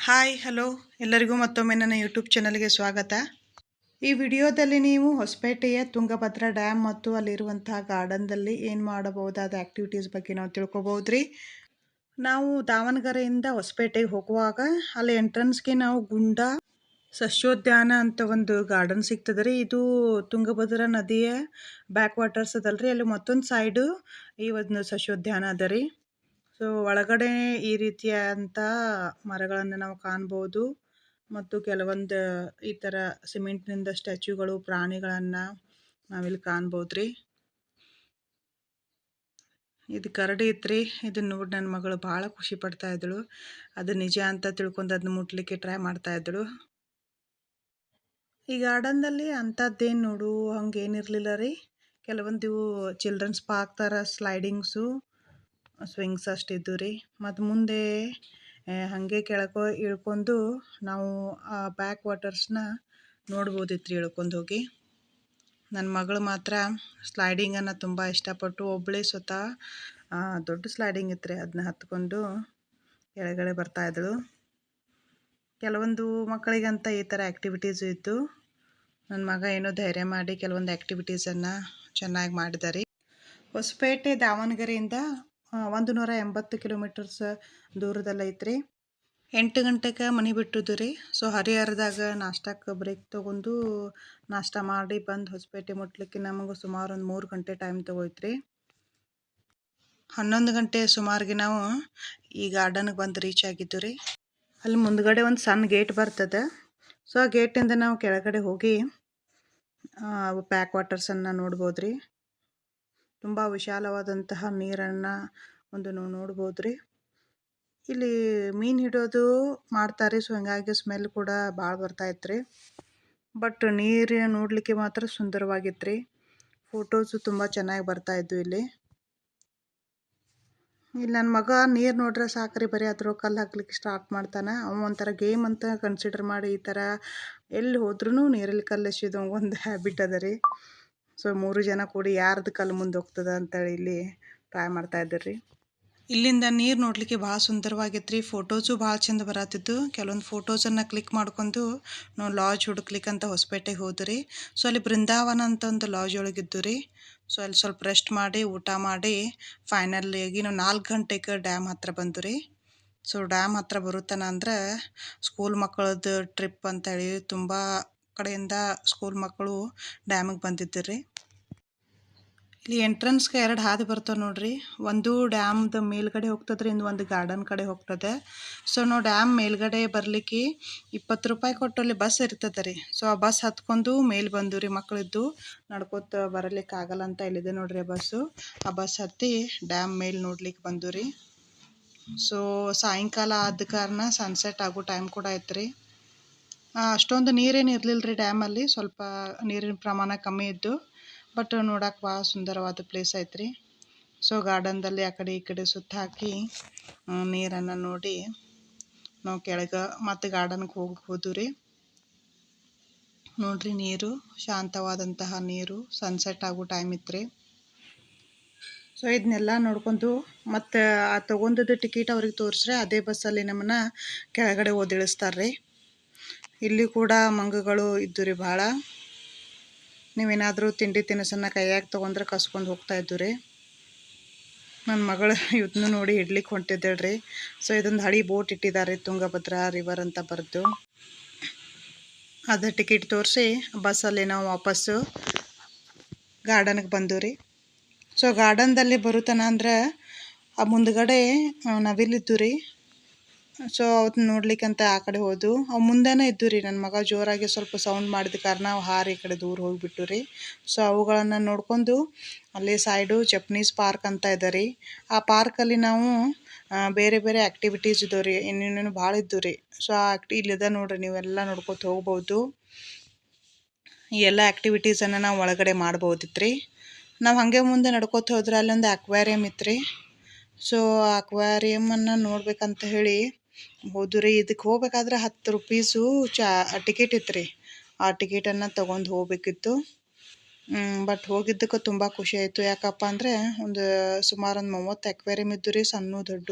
Hi hello ಎಲ್ಲರಿಗೂ ಮತ್ತೊಮ್ಮೆ ನನ್ನ ಯೂಟ್ಯೂಬ್ ಚಾನಲ್ಗೆ ಸ್ವಾಗತ. ಈ ವಿಡಿಯೋದಲ್ಲಿ ನೀವು ಹೊಸಪೇಟೆಯ ತುಂಗಭದ್ರಾ ಡ್ಯಾಮ್ ಮತ್ತು ಅಲ್ಲಿರುವಂತಹ ಗಾರ್ಡನ್ದಲ್ಲಿ ಏನು ಮಾಡಬಹುದಾದ ಆ್ಯಕ್ಟಿವಿಟೀಸ್ ಬಗ್ಗೆ ನಾವು ತಿಳ್ಕೊಬೋದ್ರಿ? ನಾವು ದಾವಣಗೆರೆಯಿಂದ ಹೊಸಪೇಟೆಗೆ ಹೋಗುವಾಗ ಅಲ್ಲಿ ಎಂಟ್ರೆನ್ಸ್ಗೆ ನಾವು ಗುಂಡ, ಸಸ್ಯೋದ್ಯಾನ ಅಂತ ಒಂದು ಗಾರ್ಡನ್ ಸಿಗ್ತದೆ ರೀ ಇದು ತುಂಗಭದ್ರಾ ನದಿಯ ಬ್ಯಾಕ್ ವಾಟರ್ಸ್ ಅದಲ್ರಿ. ಅಲ್ಲಿ ಮತ್ತೊಂದು ಸೈಡು ಈ ಒಂದು ಸಸ್ಯೋದ್ಯಾನ ಅದ ರೀ ಸೊ ಒಳಗಡೆ ಈ ರೀತಿಯಾದಂಥ ಮರಗಳನ್ನು ನಾವು ಕಾಣಬಹುದು ಮತ್ತು ಕೆಲವೊಂದು ಈ ತರ ಥರ ಸಿಮೆಂಟ್ನಿಂದ ಸ್ಟ್ಯಾಚುಗಳು ಪ್ರಾಣಿಗಳನ್ನು ನಾವಿಲ್ಲಿ ಕಾಣ್ಬೋದು ರೀ ಇದು ಕರಡಿ ಇತ್ರಿ ಇದನ್ನ ನೋಡಿ ನನ್ನ ಮಗಳು ಬಹಳ ಖುಷಿ ಪಡ್ತಾ ಇದ್ಳು ಅದು ನಿಜ ಅಂತ ತಿಳ್ಕೊಂಡು ಅದನ್ನ ಮುಟ್ಲಿಕ್ಕೆ ಟ್ರೈ ಮಾಡ್ತಾ ಇದ್ಳು ಈ ಗಾರ್ಡನ್ದಲ್ಲಿ ಅಂಥದ್ದೇನು ನೋಡು, ಹಂಗೇನಿರಲಿಲ್ಲ ರೀ. ಕೆಲವೊಂದು ಚಿಲ್ಡ್ರನ್ಸ್ ಪಾರ್ಕ್ ಥರ ಸ್ಲೈಡಿಂಗ್ಸು ಸ್ವಿಂಗ್ಸ್ ಅಷ್ಟು ಇದ್ದು ರೀ. ಮತ್ತು ಮುಂದೆ ಹಾಗೆ ಕೆಳಗೆ ಇಳ್ಕೊಂಡು ನಾವು ಆ ಬ್ಯಾಕ್ ವಾಟರ್ಸ್ನ ನೋಡ್ಬೋದಿತ್ತು ರೀ ಇಳ್ಕೊಂಡು ಹೋಗಿ. ನನ್ನ ಮಗಳು ಮಾತ್ರ ಸ್ಲೈಡಿಂಗನ್ನು ತುಂಬ ಇಷ್ಟಪಟ್ಟು ಒಬ್ಬಳೇ ಸ್ವತಃ ದೊಡ್ಡ ಸ್ಲೈಡಿಂಗ್ ಇತ್ತು ರೀ ಅದನ್ನ ಹತ್ಕೊಂಡು ಕೆಳಗಡೆ ಬರ್ತಾಯಿದ್ದಳು ಕೆಲವೊಂದು ಮಕ್ಕಳಿಗಂತ ಈ ಥರ ಆ್ಯಕ್ಟಿವಿಟೀಸು ಇತ್ತು ನನ್ನ ಮಗ ಏನೋ ಧೈರ್ಯ ಮಾಡಿ ಕೆಲವೊಂದು ಆ್ಯಕ್ಟಿವಿಟೀಸನ್ನು ಚೆನ್ನಾಗಿ ಮಾಡಿದ್ದಾರೆ ಹೊಸಪೇಟೆ ದಾವಣಗೆರೆಯಿಂದ ಒಂದು ನೂರ ಎಂಬತ್ತು ಕಿಲೋಮೀಟರ್ಸ್ ದೂರದಲ್ಲಿ ಐತ್ರಿ ಎಂಟು ಗಂಟೆಗೆ ಮನೆ ಬಿಟ್ಟಿದ್ದು ರೀ. ಸೊ ಹರಿಹರದಾಗ ನಾಷ್ಟಕ್ಕೆ ಬ್ರೇಕ್ ತೊಗೊಂಡು ನಾಷ್ಟ ಮಾಡಿ ಬಂದು ಹೊಸಪೇಟೆ ಮುಟ್ಲಿಕ್ಕೆ ನಮಗೆ ಸುಮಾರು ಒಂದು ಮೂರು ಗಂಟೆ ಟೈಮ್ ತೊಗೋಯ್ತ್ರಿ. ಹನ್ನೊಂದು ಗಂಟೆ ಸುಮಾರಿಗೆ ನಾವು ಈ ಗಾರ್ಡನ್ಗೆ ಬಂದು ರೀಚ್ ಆಗಿದ್ದು ರೀ. ಅಲ್ಲಿ ಮುಂದ್ಗಡೆ ಒಂದು ಸಣ್ಣ ಗೇಟ್ ಬರ್ತದೆ. ಸೊ ಆ ಗೇಟಿಂದ ನಾವು ಕೆಳಗಡೆ ಹೋಗಿ ಪ್ಯಾಕ್ ವಾಟರ್ಸನ್ನು ನೋಡ್ಬೋದು ರೀ ತುಂಬ ವಿಶಾಲವಾದಂತಹ ನೀರನ್ನು ಒಂದು ನಾವು ನೋಡ್ಬೋದು ರೀ ಇಲ್ಲಿ ಮೀನು ಹಿಡಿಯೋದು ಮಾಡ್ತಾರೆ ಸೊ ಹಂಗಾಗಿ ಸ್ಮೆಲ್ ಕೂಡ ಭಾಳ ಬರ್ತಾಯಿತ್ತು ರೀ ಬಟ್ ನೀರು ನೋಡಲಿಕ್ಕೆ ಮಾತ್ರ ಸುಂದರವಾಗಿತ್ತು ರೀ ಫೋಟೋಸು ತುಂಬ ಚೆನ್ನಾಗಿ ಬರ್ತಾಯಿದ್ವು ಇಲ್ಲಿ. ಇಲ್ಲಿ ನನ್ನ ಮಗ ನೀರು ನೋಡ್ರೆ ಸಾಕ್ರಿ, ಬರೀ ಅದ್ರ ಕಲ್ಲು ಹಾಕ್ಲಿಕ್ಕೆ ಸ್ಟಾರ್ಟ್ ಮಾಡ್ತಾನೆ. ಅವ ಒಂಥರ ಗೇಮ್ ಅಂತ ಕನ್ಸಿಡರ್ ಮಾಡಿ ಈ ಥರ ಎಲ್ಲಿ ಹೋದ್ರೂ ನೀರಲ್ಲಿ ಕಲ್ಲು ಎಸೆಯೋದು ಒಂದು ಹ್ಯಾಬಿಟ್ ಅದ ರೀ. ಸೊ, ಮೂರು ಜನ ಕೂಡಿ ಯಾರ್ದು ಕಲ್ಲು ಮುಂದೆ ಹೋಗ್ತದೆ ಅಂತೇಳಿ ಇಲ್ಲಿ ಟ್ರೈ ಮಾಡ್ತಾ ರೀ ಇಲ್ಲಿಂದ ನೀರು ನೋಡಲಿಕ್ಕೆ ಭಾಳ ಸುಂದರವಾಗಿತ್ತು ರೀ ಫೋಟೋಸು ಭಾಳ ಚಂದ ಬರತ್ತಿತ್ತು ಕೆಲವೊಂದು ಫೋಟೋಸನ್ನು ಕ್ಲಿಕ್ ಮಾಡ್ಕೊಂಡು ನಾವು ಲಾಜ್ ಹುಡುಕ್ಲಿಕ್ಕೆ ಅಂತ ಹೊಸಪೇಟೆಗೆ ರೀ ಸೊ ಅಲ್ಲಿ ಬೃಂದಾವನ ಅಂತ ಒಂದು ಲಾಡ್ಜ್ ಒಳಗಿದ್ದು ರೀ ಸೊ ಅಲ್ಲಿ ಸ್ವಲ್ಪ ರೆಸ್ಟ್ ಮಾಡಿ, ಊಟ ಮಾಡಿ ಫೈನಲಿಯಾಗಿ ನಾವು ನಾಲ್ಕು ಗಂಟೆಗೆ ಡ್ಯಾಮ್ ಹತ್ರ ಬಂದು ರೀ ಸೊ ಡ್ಯಾಮ್ ಹತ್ರ ಬರುತ್ತಾನ ಅಂದ್ರೆ ಸ್ಕೂಲ್ ಮಕ್ಕಳದ್ದು ಟ್ರಿಪ್ ಅಂತೇಳಿ ತುಂಬ ಕಡೆಯಿಂದ ಸ್ಕೂಲ್ ಮಕ್ಕಳು ಡ್ಯಾಮಿಗೆ ಬಂದಿದ್ದು ರೀ ಇಲ್ಲಿ ಎಂಟ್ರೆನ್ಸ್ಗೆ ಎರಡು ಹಾದಿ ಬರ್ತವೆ ನೋಡ್ರಿ. ಒಂದು ಡ್ಯಾಮ್ದು ಮೇಲ್ಗಡೆ ಹೋಗ್ತದ್ರಿ, ಇನ್ನು ಒಂದು ಗಾರ್ಡನ್ ಕಡೆ ಹೋಗ್ತದೆ. ಸೊ ನಾವು ಡ್ಯಾಮ್ ಮೇಲ್ಗಡೆ ಬರಲಿಕ್ಕೆ ಇಪ್ಪತ್ತು ರೂಪಾಯಿ ಕೊಟ್ಟು ಅಲ್ಲಿ ಬಸ್ ಇರ್ತದೆ ರೀ ಸೊ ಆ ಬಸ್ ಹತ್ಕೊಂಡು ಮೇಲೆ ಬಂದು ರೀ ಮಕ್ಕಳಿದ್ದು ನಡ್ಕೋತ ಬರಲಿಕ್ಕೆ ಆಗಲ್ಲ ಅಂತ ಇಲ್ಲಿದೆ ನೋಡ್ರಿ ಬಸ್ಸು ಆ ಬಸ್ ಹತ್ತಿ ಡ್ಯಾಮ್ ಮೇಲೆ ನೋಡ್ಲಿಕ್ಕೆ ಬಂದು ರೀ ಸೊ ಸಾಯಂಕಾಲ ಆದ ಕಾರಣ ಸನ್ಸೆಟ್ ಆಗೋ ಟೈಮ್ ಕೂಡ ಐತ್ರಿ ಅಷ್ಟೊಂದು ನೀರೇನು ಇರಲಿಲ್ಲ ರೀ ಡ್ಯಾಮಲ್ಲಿ ಸ್ವಲ್ಪ ನೀರಿನ ಪ್ರಮಾಣ ಕಮ್ಮಿ ಇದ್ದು. ಬಟ್ ನೋಡಕ್ಕೆ ಭಾಳ ಸುಂದರವಾದ ಪ್ಲೇಸ್ ಐತ್ರಿ. ಸೊ ಗಾರ್ಡನ್ದಲ್ಲಿ ಆ ಕಡೆ ಈ ಕಡೆ ಸುತ್ತ ಹಾಕಿ ನೀರನ್ನು ನೋಡಿ ನಾವು ಕೆಳಗೆ ಮತ್ತು ಗಾರ್ಡನ್ಗೆ ಹೋಗ್ಬೋದು ರೀ ನೋಡ್ರಿ ನೀರು, ಶಾಂತವಾದಂತಹ ನೀರು ಸನ್ಸೆಟ್ ಆಗೋ ಟೈಮ್ ಇತ್ತು ಸೊ ಇದನ್ನೆಲ್ಲ ನೋಡ್ಕೊಂಡು ಮತ್ತು ಆ ತೊಗೊಂಡದ್ದು ಟಿಕೆಟ್ ಅವ್ರಿಗೆ ತೋರಿಸ್ರೆ ಅದೇ ಬಸ್ಸಲ್ಲಿ ನಮ್ಮನ್ನ ಕೆಳಗಡೆ ಓದಿಳಿಸ್ತಾರೆ ರೀ ಇಲ್ಲಿ ಕೂಡ ಮಂಗಗಳು ಇದ್ದು ರೀ ಭಾಳ ನೀವೇನಾದರೂ ತಿಂಡಿ ತಿನಿಸನ್ನು ಕೈಯಾಗಿ ತೊಗೊಂಡ್ರೆ ಕಸ್ಕೊಂಡು ಹೋಗ್ತಾ ಇದ್ದು ರೀ ನನ್ನ ಮಗಳು ಇದನ್ನು ನೋಡಿ ಇಡ್ಲಿಕ್ಕೆ ಹೊಂಟಿದ್ದೇಳ್ರಿ. ಸೊ ಇದೊಂದು ಹಳಿ ಬೋಟ್ ಇಟ್ಟಿದ್ದಾರೆ ತುಂಗಭದ್ರಾ ರಿವರ್ ಅಂತ ಬರೆದು. ಅದು ಟಿಕೆಟ್ ತೋರಿಸಿ ಬಸ್ಸಲ್ಲಿ ನಾವು ವಾಪಸ್ಸು ಗಾರ್ಡನ್ಗೆ ಬಂದು ರೀ. ಸೊ ಗಾರ್ಡನ್ದಲ್ಲಿ ಬರುತ್ತಾನ ಅಂದ್ರೆ ಆ ಮುಂದ್ಗಡೆ ನವಿಲಿದ್ದು ರೀ. ಸೊ ಅವತ್ತು ಅಂತ ಆ ಕಡೆ ಹೋದು. ಅವು ಮುಂದೆನೇ ಇದ್ದು ರೀ ನನ್ನ ಮಗ ಜೋರಾಗಿ ಸ್ವಲ್ಪ ಸೌಂಡ್ ಮಾಡಿದ ಕಾರಣ ಅವು ಹಾರಿ ಈ ಕಡೆ ದೂರ ಹೋಗಿಬಿಟ್ಟು ರೀ. ಸೊ ಅವುಗಳನ್ನು ನೋಡ್ಕೊಂಡು ಅಲ್ಲಿ ಸೈಡು ಜಪನೀಸ್ ಪಾರ್ಕ್ ಅಂತ ಇದೆ ರೀ. ಆ ಪಾರ್ಕಲ್ಲಿ ನಾವು ಬೇರೆ ಬೇರೆ ಆ್ಯಕ್ಟಿವಿಟೀಸ್ ಇದ್ದವು ರೀ. ಇನ್ನೇನೇನು ಭಾಳ ಇದ್ದು ರೀ. ಸೊ ಆ ಆ್ಯಕ್ಟಿ ಇಲ್ಲಿದೆ ನೋಡಿರಿ, ನೀವೆಲ್ಲ ನೋಡ್ಕೊತ ಹೋಗ್ಬೋದು. ಈ ಎಲ್ಲ ಆ್ಯಕ್ಟಿವಿಟೀಸನ್ನು ನಾವು ಒಳಗಡೆ ಮಾಡ್ಬೋದಿತ್ತು ರೀ ನಾವು ಹಾಗೆ ಮುಂದೆ ನಡ್ಕೋತ ಹೋದ್ರೆ ಅಲ್ಲೊಂದು ಅಕ್ವೇರಿಯಮ್ ಇತ್ತು ರೀ ಸೊ ಅಕ್ವೇರಿಯಮನ್ನು ನೋಡ್ಬೇಕಂತ ಹೇಳಿ ಹೋದ್ರಿ ಇದಕ್ಕೆ ಹೋಗ್ಬೇಕಾದ್ರೆ ಹತ್ತು ರುಪೀಸು ಚಾ ಟಿಕೆಟ್ ಇತ್ತು ರೀ ಆ ಟಿಕೆಟನ್ನು ತೊಗೊಂಡು ಹೋಗಬೇಕಿತ್ತು. ಬಟ್ ಹೋಗಿದ್ದಕ್ಕೆ ತುಂಬ ಖುಷಿ ಆಯಿತು. ಯಾಕಪ್ಪ ಅಂದರೆ ಒಂದು ಸುಮಾರು ಒಂದು ಮೂವತ್ತು ಎಕ್ವೇರಿಯಮ್ ಇದ್ದು ರೀ, ಸಣ್ಣ, ದೊಡ್ಡ.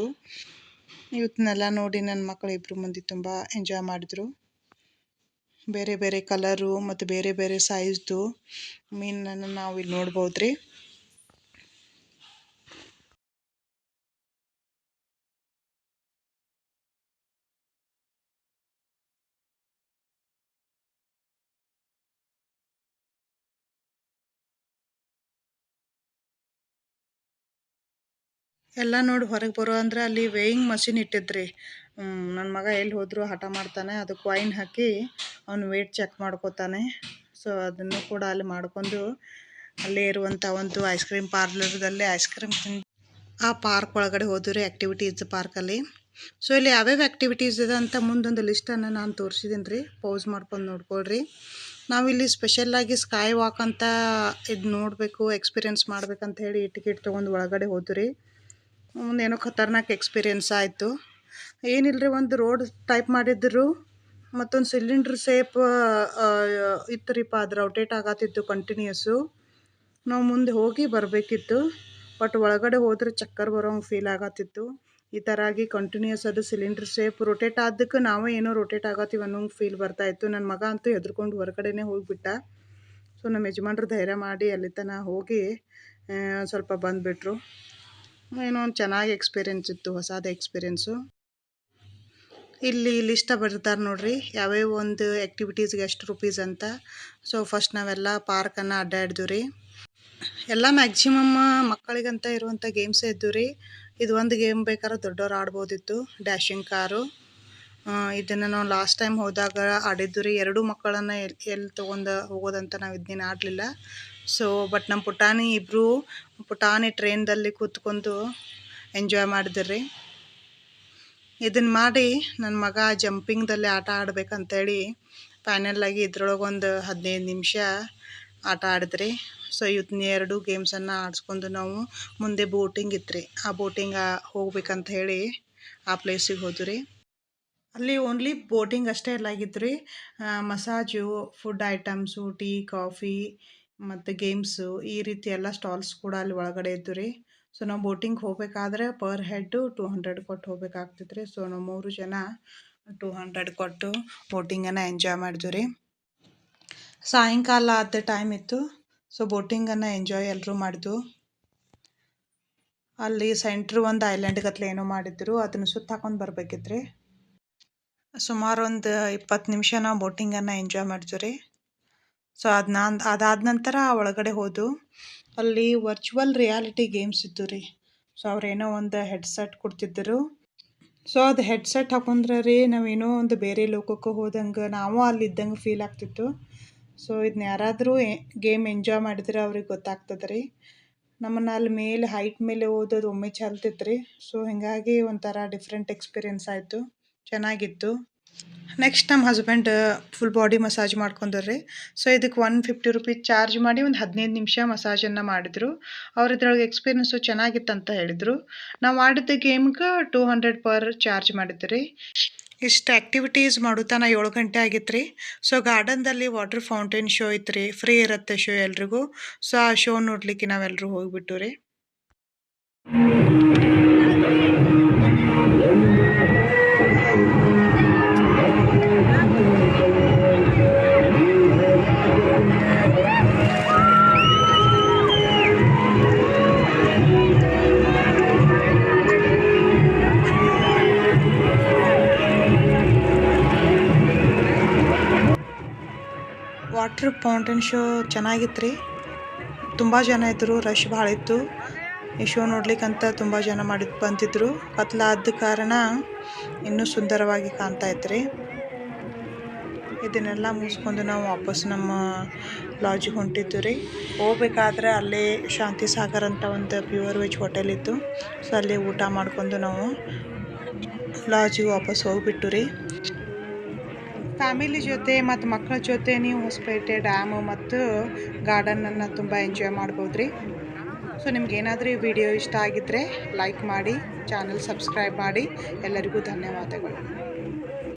ಇವತ್ತನ್ನೆಲ್ಲ ನೋಡಿ ನನ್ನ ಮಕ್ಕಳು ಇಬ್ಬರು ಮಂದಿ ತುಂಬ ಎಂಜಾಯ್ ಮಾಡಿದರು. ಬೇರೆ ಬೇರೆ ಕಲರು ಮತ್ತು ಬೇರೆ ಬೇರೆ ಸೈಜ್ದು ಮೀನನ್ನು ನಾವು ಇಲ್ಲಿ ನೋಡ್ಬೋದು ರೀ ಎಲ್ಲ ನೋಡಿ ಹೊರಗೆ ಬರೋ ಅಂದ್ರೆ ಅಲ್ಲಿ ವೇಯಿಂಗ್ ಮಷಿನ್ ಇಟ್ಟಿದ್ರಿ. ನನ್ನ ಮಗ ಎಲ್ಲಿ ಹೋದರೂ ಹಠ ಮಾಡ್ತಾನೆ. ಅದಕ್ಕೆ ವೈನ್ ಹಾಕಿ ಅವ್ನು ವೇಟ್ ಚೆಕ್ ಮಾಡ್ಕೋತಾನೆ. ಸೊ ಅದನ್ನು ಕೂಡ ಅಲ್ಲಿ ಮಾಡ್ಕೊಂಡು ಅಲ್ಲೇ ಇರುವಂಥ ಒಂದು ಐಸ್ ಕ್ರೀಮ್ ಪಾರ್ಲರ್ದಲ್ಲಿ ಐಸ್ ಕ್ರೀಮ್ ತಿಂದು ಆ ಪಾರ್ಕ್ ಒಳಗಡೆ ಹೋದ್ರಿ ಆ್ಯಕ್ಟಿವಿಟೀಸ್ ಪಾರ್ಕಲ್ಲಿ ಸೊ ಇಲ್ಲಿ ಯಾವ್ಯಾವ ಆ್ಯಕ್ಟಿವಿಟೀಸ್ ಇದೆ ಅಂತ ಮುಂದೊಂದು ಲಿಸ್ಟನ್ನು ನಾನು ತೋರಿಸಿದ್ದೀನಿ ರೀ. ಪೌಸ್ ಮಾಡ್ಕೊಂಡು ನೋಡ್ಕೊಳ್ರಿ. ನಾವಿಲ್ಲಿ ಸ್ಪೆಷಲ್ಲಾಗಿ ಸ್ಕೈ ವಾಕ್ ಅಂತ ಇದು ನೋಡಬೇಕು ಎಕ್ಸ್ಪೀರಿಯೆನ್ಸ್ ಮಾಡ್ಬೇಕಂತ ಹೇಳಿ ಟಿಕೆಟ್ ತೊಗೊಂಡು ಒಳಗಡೆ ಹೋದ್ರಿ. ಏನೋ ಖತರ್ನಾಕ್ ಎಕ್ಸ್ಪೀರಿಯೆನ್ಸ್ ಆಯಿತು. ಏನಿಲ್ಲ ರೀ ಒಂದು ರೋಡ್ ಟೈಪ್ ಮಾಡಿದ್ರು. ಮತ್ತೊಂದು ಸಿಲಿಂಡ್ರ್ ಸೇಪ್ ಇತ್ತು ರೀಪ ಅದು ರೊಟೇಟ್ ಆಗತ್ತಿತ್ತು ಕಂಟಿನ್ಯೂಸು ನಾವು ಮುಂದೆ ಹೋಗಿ ಬರಬೇಕಿತ್ತು. ಬಟ್ ಒಳಗಡೆ ಹೋದ್ರೆ ಚಕ್ಕರ್ ಬರೋಂಗೆ ಫೀಲ್ ಆಗತ್ತಿತ್ತು. ಈ ಥರ ಆಗಿ ಕಂಟಿನ್ಯೂಸ್ ಅದು ಸಿಲಿಂಡ್ರ್ ಸೇಪ್ ರೊಟೇಟ್ ಆದಕ್ಕೆ ನಾವೇ ಏನೋ ರೊಟೇಟ್ ಆಗತ್ತೀವಿ ಅನ್ನೋಂಗೆ ಫೀಲ್ ಬರ್ತಾಯಿತ್ತು ನನ್ನ ಮಗ ಅಂತೂ ಹೆದ್ರ್ಕೊಂಡು ಹೊರಗಡೆನೇ ಹೋಗಿಬಿಟ್ಟ. ಸೊ ನಮ್ಮ ಯಜಮಾನ್ರು ಧೈರ್ಯ ಮಾಡಿ ಅಲ್ಲಿ ತನಕ ಹೋಗಿ ಸ್ವಲ್ಪ ಬಂದುಬಿಟ್ರು. ಏನೋ ಒಂದು ಚೆನ್ನಾಗಿ ಎಕ್ಸ್ಪೀರಿಯೆನ್ಸ್ ಇತ್ತು, ಹೊಸದ ಎಕ್ಸ್ಪೀರಿಯೆನ್ಸು ಇಲ್ಲಿ ಲಿಸ್ಟ ಬರ್ತಾರೆ ನೋಡ್ರಿ, ಯಾವ್ಯಾವ ಒಂದು ಆ್ಯಕ್ಟಿವಿಟೀಸ್ಗೆ ಎಷ್ಟು ರುಪೀಸ್ ಅಂತ. ಸೊ ಫಸ್ಟ್ ನಾವೆಲ್ಲ ಪಾರ್ಕನ್ನು ಅಡ್ಡಾಡಿದ್ವಿ ರೀ. ಎಲ್ಲ ಮ್ಯಾಕ್ಸಿಮಮ್ ಮಕ್ಕಳಿಗಂತ ಇರುವಂಥ ಗೇಮ್ಸೇ ಇದ್ದು ರೀ. ಇದು ಒಂದು ಗೇಮ್ ಬೇಕಾದ್ರೆ ದೊಡ್ಡವ್ರು ಆಡ್ಬೋದಿತ್ತು ಡ್ಯಾಶಿಂಗ್ ಕಾರು ಇದನ್ನು ನಾವು ಲಾಸ್ಟ್ ಟೈಮ್ ಹೋದಾಗ ಆಡಿದ್ದು ರೀ ಎರಡೂ ಮಕ್ಕಳನ್ನು ಎಲ್ಲಿ ಎಲ್ಲಿ ತೊಗೊಂಡು ಹೋಗೋದಂತ ನಾವು ಇದನ್ನೇನು ಆಡಲಿಲ್ಲ. ಸೊ ಬಟ್ ನಮ್ಮ ಪುಟಾಣಿ ಇಬ್ಬರು ಪುಟಾಣಿ ಟ್ರೈನ್ದಲ್ಲಿ ಕೂತ್ಕೊಂಡು ಎಂಜಾಯ್ ಮಾಡಿದ್ರಿ. ಇದನ್ನು ಮಾಡಿ ನನ್ನ ಮಗ ಜಂಪಿಂಗ್ದಲ್ಲಿ ಆಟ ಆಡಬೇಕಂತೇಳಿ ಫೈನಲ್ಲಾಗಿ ಇದ್ರೊಳಗೊಂದು ಹದಿನೈದು ನಿಮಿಷ ಆಟ ಆಡಿದ್ರಿ. ಸೊ ಇವತ್ತಿನ ಎರಡು ಗೇಮ್ಸನ್ನು ಆಡಿಸ್ಕೊಂಡು ನಾವು ಮುಂದೆ ಬೋಟಿಂಗ್ ಇತ್ತು ರೀ ಆ ಬೋಟಿಂಗ್ ಹೋಗ್ಬೇಕಂತ ಹೇಳಿ ಆ ಪ್ಲೇಸಿಗೆ ಹೋದ್ರಿ. ಅಲ್ಲಿ ಓನ್ಲಿ ಬೋಟಿಂಗ್ ಅಷ್ಟೇ ಎಲ್ಲ ಆಗಿತ್ತು ರೀ. Massage food items tea coffee ಮತ್ತು ಗೇಮ್ಸು ಈ ರೀತಿ ಎಲ್ಲ ಸ್ಟಾಲ್ಸ್ ಕೂಡ ಅಲ್ಲಿ ಒಳಗಡೆ ಇದ್ದು ರೀ. ಸೊ ನಾವು ಬೋಟಿಂಗ್ ಹೋಗಬೇಕಾದ್ರೆ ಪರ್ ಹೆಡ್ಡು ಟೂ ಹಂಡ್ರೆಡ್ ಕೊಟ್ಟು ಹೋಗ್ಬೇಕಾಗ್ತಿತ್ತು ರೀ. ಸೊ ನಾವು ಮೂರು ಜನ ಟೂ ಹಂಡ್ರೆಡ್ ಕೊಟ್ಟು ಬೋಟಿಂಗನ್ನು ಎಂಜಾಯ್ ಮಾಡಿದ್ವಿ ರೀ. ಸಾಯಂಕಾಲ ಆದ ಟೈಮ್ ಇತ್ತು. ಸೊ ಬೋಟಿಂಗನ್ನು ಎಂಜಾಯ್ ಎಲ್ಲರೂ ಮಾಡಿದ್ವು. ಅಲ್ಲಿ ಸೆಂಟ್ರ್ ಒಂದು ಐಲ್ಯಾಂಡ್ ಗತ್ಲೆ ಏನೋ ಮಾಡಿದ್ರು. ಅದನ್ನು ಸುತ್ತ ಹಾಕೊಂಡು ಬರ್ಬೇಕಿತ್ತು ರೀ. ಸುಮಾರು ಒಂದು ಇಪ್ಪತ್ತು ನಿಮಿಷ ನಾವು ಬೋಟಿಂಗನ್ನು ಎಂಜಾಯ್ ಮಾಡಿದ್ವಿ ರೀ. ಸೊ ಅದನ್ನ ಅದಾದ ನಂತರ ಒಳಗಡೆ ಹೋದು. ಅಲ್ಲಿ ವರ್ಚುವಲ್ ರಿಯಾಲಿಟಿ ಗೇಮ್ಸ್ ಇದ್ದು ರೀ. ಸೊ ಅವ್ರೇನೋ ಒಂದು ಹೆಡ್ಸೆಟ್ ಕೊಡ್ತಿದ್ದರು ಸೊ ಅದು ಹೆಡ್ಸೆಟ್ ಹಾಕೊಂಡ್ರೆ ರೀ ನಾವೇನೋ ಒಂದು ಬೇರೆ ಲೋಕಕ್ಕೆ ಹೋದಂಗೆ ನಾವು ಅಲ್ಲಿ ಇದ್ದಂಗೆ ಫೀಲ್ ಆಗ್ತಿತ್ತು. ಸೊ ಇದನ್ನ ಯಾರಾದರೂ ಗೇಮ್ ಎಂಜಾಯ್ ಮಾಡಿದ್ರೆ ಅವ್ರಿಗೆ ಗೊತ್ತಾಗ್ತದೆ ರೀ. ನಮ್ಮನ್ನು ಅಲ್ಲಿ ಮೇಲೆ ಹೈಟ್ ಮೇಲೆ ಓದೋದು ಒಮ್ಮೆ ಚಲ್ತಿತ್ತು ರೀ. ಸೊ ಹೀಗಾಗಿ ಒಂಥರ ಡಿಫ್ರೆಂಟ್ ಎಕ್ಸ್ಪೀರಿಯೆನ್ಸ್ ಆಯಿತು. ಚೆನ್ನಾಗಿತ್ತು. ನೆಕ್ಸ್ಟ್ ನಮ್ಮ ಹಸ್ಬೆಂಡ್ ಫುಲ್ ಬಾಡಿ ಮಸಾಜ್ ಮಾಡ್ಕೊಂಡ್ರಿ ಸೊ ಇದಕ್ಕೆ ಒನ್ ಫಿಫ್ಟಿ ರುಪೀಸ್ ಚಾರ್ಜ್ ಮಾಡಿ ಒಂದು ಹದಿನೈದು ನಿಮಿಷ ಮಸಾಜನ್ನು ಮಾಡಿದರು. ಅವ್ರ ಇದ್ರೊಳಗೆ ಎಕ್ಸ್ಪೀರಿಯನ್ಸು ಅಂತ ಹೇಳಿದರು. ನಾವು ಮಾಡಿದ್ದ ಗೇಮ್ಗೆ ಟೂ ಹಂಡ್ರೆಡ್ ಪರ್ ಚಾರ್ಜ್ ಮಾಡಿದ್ರಿ. ಇಷ್ಟು ಆ್ಯಕ್ಟಿವಿಟೀಸ್ ಮಾಡುತ್ತಾ ಏಳು ಗಂಟೆ ಆಗಿತ್ತು ರೀ ಸೊ ಗಾರ್ಡನ್ದಲ್ಲಿ ವಾಟರ್ ಫೌಂಟೇನ್ ಶೋ ಇತ್ತು ರೀ ಫ್ರೀ ಇರುತ್ತೆ ಶೋ ಎಲ್ರಿಗೂ. ಸೊ ಆ ಶೋ ನೋಡ್ಲಿಕ್ಕೆ ನಾವೆಲ್ಲರೂ ಹೋಗಿಬಿಟ್ಟು ರೀ ವಾಟ್ರ್ ಫೌಂಟೇನ್ ಶೋ ಚೆನ್ನಾಗಿತ್ತು ರೀ ತುಂಬ ಜನ ಇದ್ದರು ರಶ್ ಭಾಳ ಇತ್ತು. ಈ ಶೋ ನೋಡ್ಲಿಕ್ಕಂತ ತುಂಬ ಜನ ಮಾಡಿ ಬಂದಿದ್ದರು ಕತ್ಲಾದ ಕಾರಣ ಇನ್ನೂ ಸುಂದರವಾಗಿ ಕಾಣ್ತಾ ಇತ್ತು ರೀ ಇದನ್ನೆಲ್ಲ ಮುಗಿಸ್ಕೊಂಡು ನಾವು ವಾಪಸ್ ನಮ್ಮ ಲಾಡ್ಜಿಗೆ ಹೊಂಟಿದ್ದು ರೀ. ಹೋಗ್ಬೇಕಾದ್ರೆ ಅಲ್ಲೇ ಶಾಂತಿ ಸಾಗರ್ ಅಂತ ಒಂದು ಪ್ಯೂರ್ ವೆಜ್ ಹೋಟೆಲ್ ಇತ್ತು. ಸೊ ಅಲ್ಲಿ ಊಟ ಮಾಡ್ಕೊಂಡು ನಾವು ಲಾಡ್ಜಿಗೆ ವಾಪಸ್ ಹೋಗ್ಬಿಟ್ಟು ರೀ. ಫ್ಯಾಮಿಲಿ ಜೊತೆ ಮತ್ತು ಮಕ್ಕಳ ಜೊತೆ ನೀವು ಹೊಸಪೇಟೆ ಡ್ಯಾಮು ಮತ್ತು ಗಾರ್ಡನನ್ನು ತುಂಬ ಎಂಜಾಯ್ ಮಾಡ್ಬೋದು ರೀ ಸೊ ನಿಮ್ಗೇನಾದರೂ ಈ ವಿಡಿಯೋ ಇಷ್ಟ ಆಗಿದ್ದರೆ ಲೈಕ್ ಮಾಡಿ, ಚಾನಲ್ ಸಬ್ಸ್ಕ್ರೈಬ್ ಮಾಡಿ. ಎಲ್ಲರಿಗೂ ಧನ್ಯವಾದಗಳು.